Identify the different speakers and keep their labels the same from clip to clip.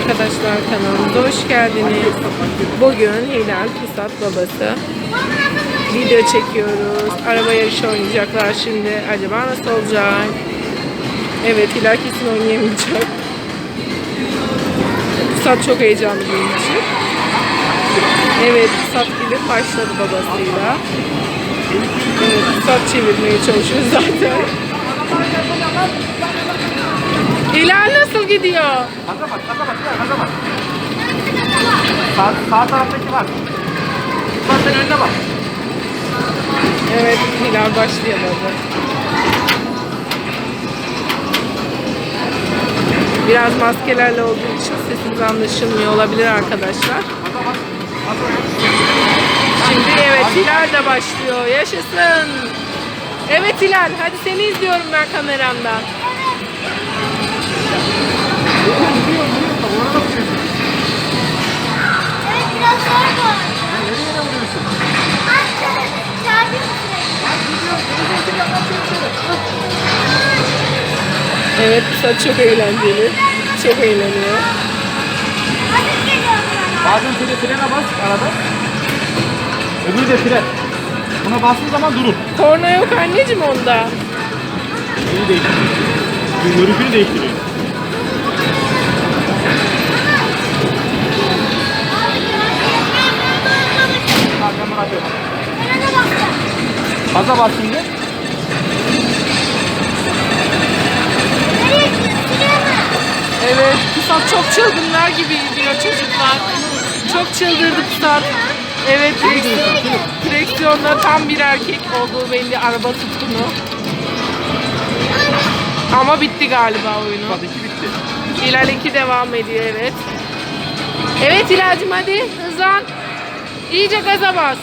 Speaker 1: arkadaşlar kanalımıza hoş geldiniz. Bugün Hilal Pusat babası video çekiyoruz. Araba yarışı oynayacaklar şimdi. Acaba nasıl olacak? Evet Hilal kesin oynayamayacak. Pusat çok heyecanlı benim için. Evet Pusat gidip başladı babasıyla. Evet Pusat çevirmeye çalışıyor zaten. Hilal gidiyor?
Speaker 2: Gaza bak, gaza bak, gaza bak. Sağ, sağ taraftaki var. Bak sen önüne bak.
Speaker 1: Evet, Hilal başlıyor baba. Biraz maskelerle olduğu için sesimiz anlaşılmıyor olabilir arkadaşlar. Şimdi evet Hilal de başlıyor. Yaşasın. Evet Hilal, hadi seni izliyorum ben kameramdan.
Speaker 3: Evet bu.
Speaker 1: Pusat çok eğlenceli. Çok eğleniyor.
Speaker 2: Bazen frene, frene bas arada. Öbürü de fren. Buna bastığın zaman durur.
Speaker 1: Korna yok anneciğim onda.
Speaker 2: Şeyi değiştiriyor. Görüşünü değiştiriyor. Gaza bas şimdi.
Speaker 1: Evet, Pusat çok çılgınlar gibi gidiyor çocuklar. Çok çıldırdı Pusat. Evet, direksiyon, direksiyonda tam bir erkek olduğu belli araba tutkunu. Ama bitti galiba oyunu.
Speaker 2: Bak iki bitti.
Speaker 1: Hilal 2 devam ediyor evet. Evet Hilal'cim hadi hızlan. İyice gaza bas.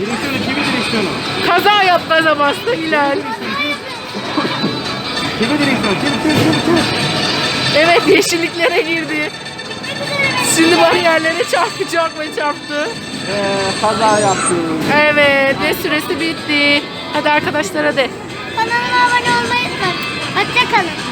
Speaker 2: Direksiyonu kimi direksiyonu?
Speaker 1: Kaza yap gaza bastı Hilal.
Speaker 2: Kimi direksiyonu? Kim kim kim kim?
Speaker 1: Evet yeşilliklere girdi. Şimdi bariyerlere çarpacak ve çarptı.
Speaker 2: Ee, kaza yaptım.
Speaker 1: Evet ve süresi bitti. Hadi arkadaşlara de.
Speaker 3: Kanalıma abone olmayı unutmayın. Hoşçakalın.